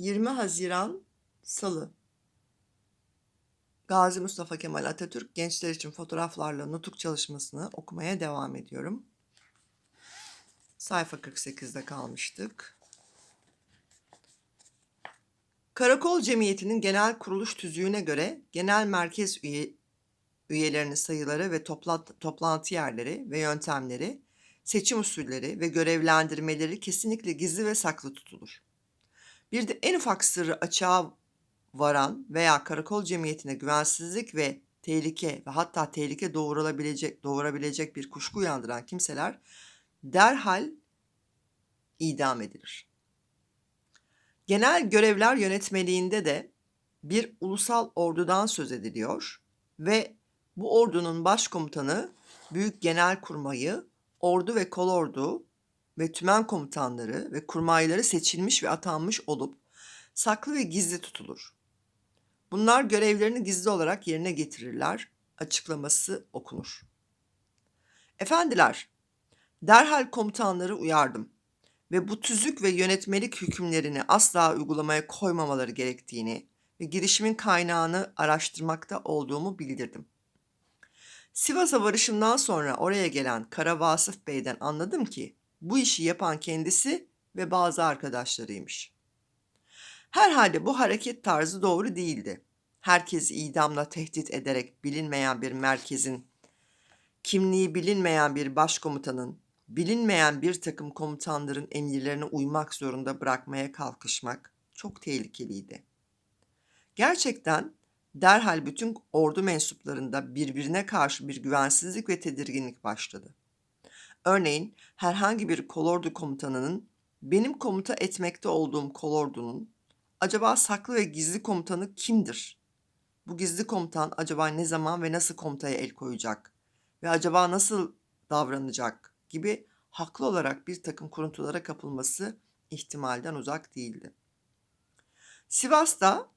20 Haziran Salı Gazi Mustafa Kemal Atatürk Gençler için Fotoğraflarla Nutuk çalışmasını okumaya devam ediyorum. Sayfa 48'de kalmıştık. Karakol Cemiyeti'nin genel kuruluş tüzüğüne göre genel merkez üye, üyelerinin sayıları ve toplat, toplantı yerleri ve yöntemleri, seçim usulleri ve görevlendirmeleri kesinlikle gizli ve saklı tutulur. Bir de en ufak sırrı açığa varan veya karakol cemiyetine güvensizlik ve tehlike ve hatta tehlike doğurabilecek, doğurabilecek bir kuşku uyandıran kimseler derhal idam edilir. Genel görevler yönetmeliğinde de bir ulusal ordudan söz ediliyor ve bu ordunun başkomutanı Büyük Genel Kurmayı, ordu ve kolordu ve tümen komutanları ve kurmayları seçilmiş ve atanmış olup saklı ve gizli tutulur. Bunlar görevlerini gizli olarak yerine getirirler. Açıklaması okunur. Efendiler, derhal komutanları uyardım ve bu tüzük ve yönetmelik hükümlerini asla uygulamaya koymamaları gerektiğini ve girişimin kaynağını araştırmakta olduğumu bildirdim. Sivas'a varışımdan sonra oraya gelen Kara Vasıf Bey'den anladım ki bu işi yapan kendisi ve bazı arkadaşlarıymış. Herhalde bu hareket tarzı doğru değildi. Herkesi idamla tehdit ederek bilinmeyen bir merkezin, kimliği bilinmeyen bir başkomutanın, bilinmeyen bir takım komutanların emirlerine uymak zorunda bırakmaya kalkışmak çok tehlikeliydi. Gerçekten derhal bütün ordu mensuplarında birbirine karşı bir güvensizlik ve tedirginlik başladı. Örneğin herhangi bir kolordu komutanının benim komuta etmekte olduğum kolordunun acaba saklı ve gizli komutanı kimdir? Bu gizli komutan acaba ne zaman ve nasıl komutaya el koyacak? Ve acaba nasıl davranacak gibi haklı olarak bir takım kuruntulara kapılması ihtimalden uzak değildi. Sivas'ta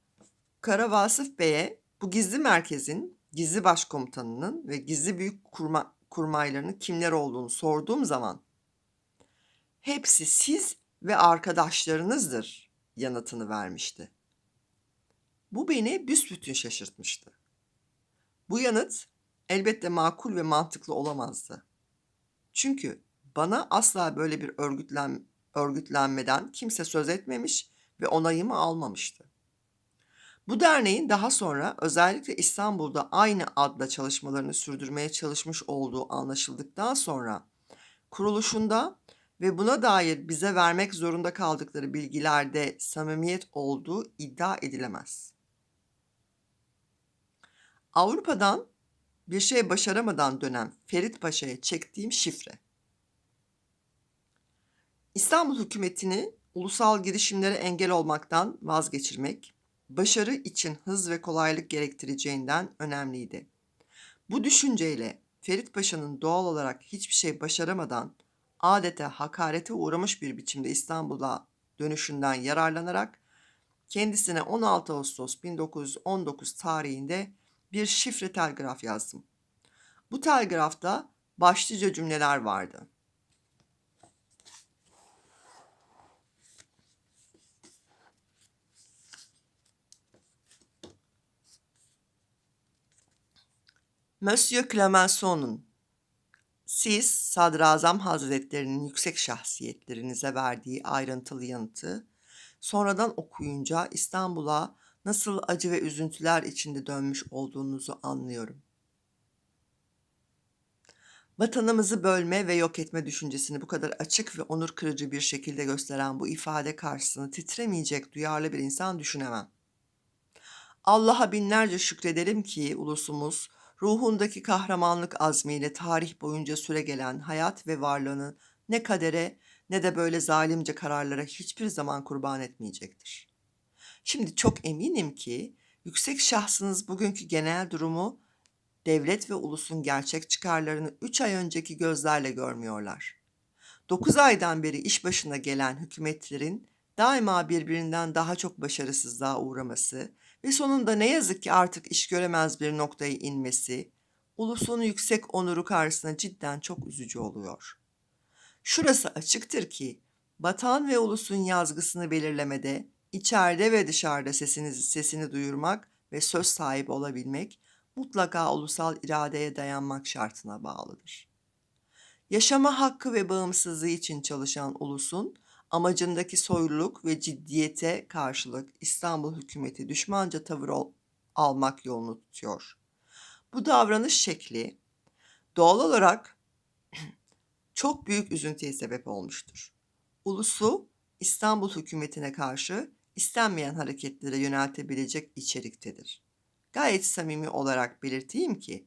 Kara Vasıf Bey'e bu gizli merkezin gizli başkomutanının ve gizli büyük kurma, kurmaylarının kimler olduğunu sorduğum zaman hepsi siz ve arkadaşlarınızdır yanıtını vermişti. Bu beni büsbütün şaşırtmıştı. Bu yanıt elbette makul ve mantıklı olamazdı. Çünkü bana asla böyle bir örgütlen, örgütlenmeden kimse söz etmemiş ve onayımı almamıştı. Bu derneğin daha sonra özellikle İstanbul'da aynı adla çalışmalarını sürdürmeye çalışmış olduğu anlaşıldıktan sonra kuruluşunda ve buna dair bize vermek zorunda kaldıkları bilgilerde samimiyet olduğu iddia edilemez. Avrupa'dan bir şey başaramadan dönen Ferit Paşa'ya çektiğim şifre. İstanbul hükümetini ulusal girişimlere engel olmaktan vazgeçirmek, başarı için hız ve kolaylık gerektireceğinden önemliydi. Bu düşünceyle Ferit Paşa'nın doğal olarak hiçbir şey başaramadan adeta hakarete uğramış bir biçimde İstanbul'a dönüşünden yararlanarak kendisine 16 Ağustos 1919 tarihinde bir şifre telgraf yazdım. Bu telgrafta başlıca cümleler vardı. Monsieur Clemenceau'nun siz Sadrazam Hazretlerinin yüksek şahsiyetlerinize verdiği ayrıntılı yanıtı sonradan okuyunca İstanbul'a nasıl acı ve üzüntüler içinde dönmüş olduğunuzu anlıyorum. Vatanımızı bölme ve yok etme düşüncesini bu kadar açık ve onur kırıcı bir şekilde gösteren bu ifade karşısında titremeyecek duyarlı bir insan düşünemem. Allah'a binlerce şükrederim ki ulusumuz ruhundaki kahramanlık azmiyle tarih boyunca süre gelen hayat ve varlığını ne kadere ne de böyle zalimce kararlara hiçbir zaman kurban etmeyecektir. Şimdi çok eminim ki yüksek şahsınız bugünkü genel durumu devlet ve ulusun gerçek çıkarlarını 3 ay önceki gözlerle görmüyorlar. 9 aydan beri iş başına gelen hükümetlerin daima birbirinden daha çok başarısızlığa uğraması ve sonunda ne yazık ki artık iş göremez bir noktaya inmesi, ulusun yüksek onuru karşısında cidden çok üzücü oluyor. Şurası açıktır ki, vatan ve ulusun yazgısını belirlemede içeride ve dışarıda sesinizi sesini duyurmak ve söz sahibi olabilmek mutlaka ulusal iradeye dayanmak şartına bağlıdır. Yaşama hakkı ve bağımsızlığı için çalışan ulusun amacındaki soyluluk ve ciddiyete karşılık İstanbul hükümeti düşmanca tavır ol- almak yolunu tutuyor. Bu davranış şekli doğal olarak çok büyük üzüntüye sebep olmuştur. Ulusu İstanbul hükümetine karşı istenmeyen hareketlere yöneltebilecek içeriktedir. Gayet samimi olarak belirteyim ki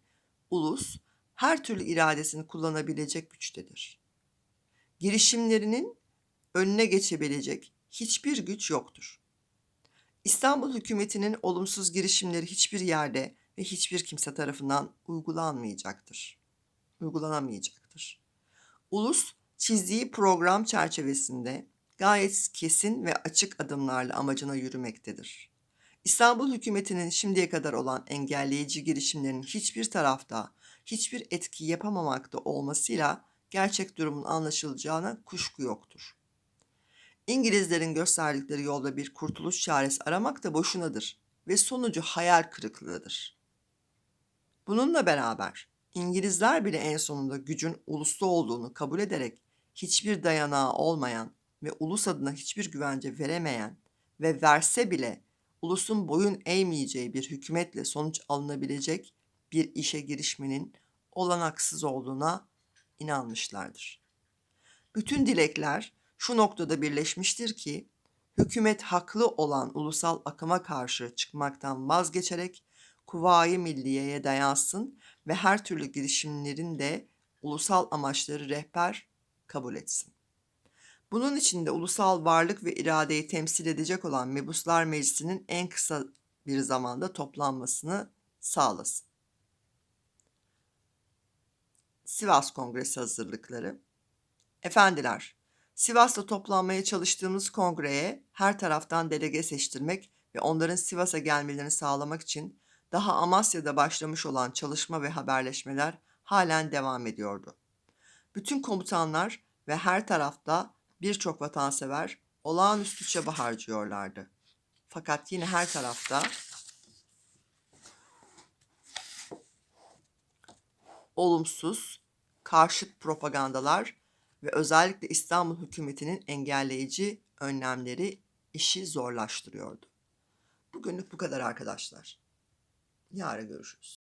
ulus her türlü iradesini kullanabilecek güçtedir. Girişimlerinin önüne geçebilecek hiçbir güç yoktur. İstanbul hükümetinin olumsuz girişimleri hiçbir yerde ve hiçbir kimse tarafından uygulanmayacaktır. Uygulanamayacaktır. Ulus çizdiği program çerçevesinde gayet kesin ve açık adımlarla amacına yürümektedir. İstanbul hükümetinin şimdiye kadar olan engelleyici girişimlerinin hiçbir tarafta hiçbir etki yapamamakta olmasıyla gerçek durumun anlaşılacağına kuşku yoktur. İngilizlerin gösterdikleri yolda bir kurtuluş çaresi aramak da boşunadır ve sonucu hayal kırıklığıdır. Bununla beraber İngilizler bile en sonunda gücün ulusta olduğunu kabul ederek hiçbir dayanağı olmayan ve ulus adına hiçbir güvence veremeyen ve verse bile ulusun boyun eğmeyeceği bir hükümetle sonuç alınabilecek bir işe girişmenin olanaksız olduğuna inanmışlardır. Bütün dilekler şu noktada birleşmiştir ki hükümet haklı olan ulusal akıma karşı çıkmaktan vazgeçerek Kuvayi Milliye'ye dayansın ve her türlü girişimlerin de ulusal amaçları rehber kabul etsin. Bunun için de ulusal varlık ve iradeyi temsil edecek olan Mebuslar Meclisi'nin en kısa bir zamanda toplanmasını sağlasın. Sivas Kongresi hazırlıkları. Efendiler, Sivas'ta toplanmaya çalıştığımız kongreye her taraftan delege seçtirmek ve onların Sivas'a gelmelerini sağlamak için daha Amasya'da başlamış olan çalışma ve haberleşmeler halen devam ediyordu. Bütün komutanlar ve her tarafta birçok vatansever olağanüstü çaba harcıyorlardı. Fakat yine her tarafta olumsuz, karşıt propagandalar ve özellikle İstanbul hükümetinin engelleyici önlemleri işi zorlaştırıyordu. Bugünlük bu kadar arkadaşlar. Yarın görüşürüz.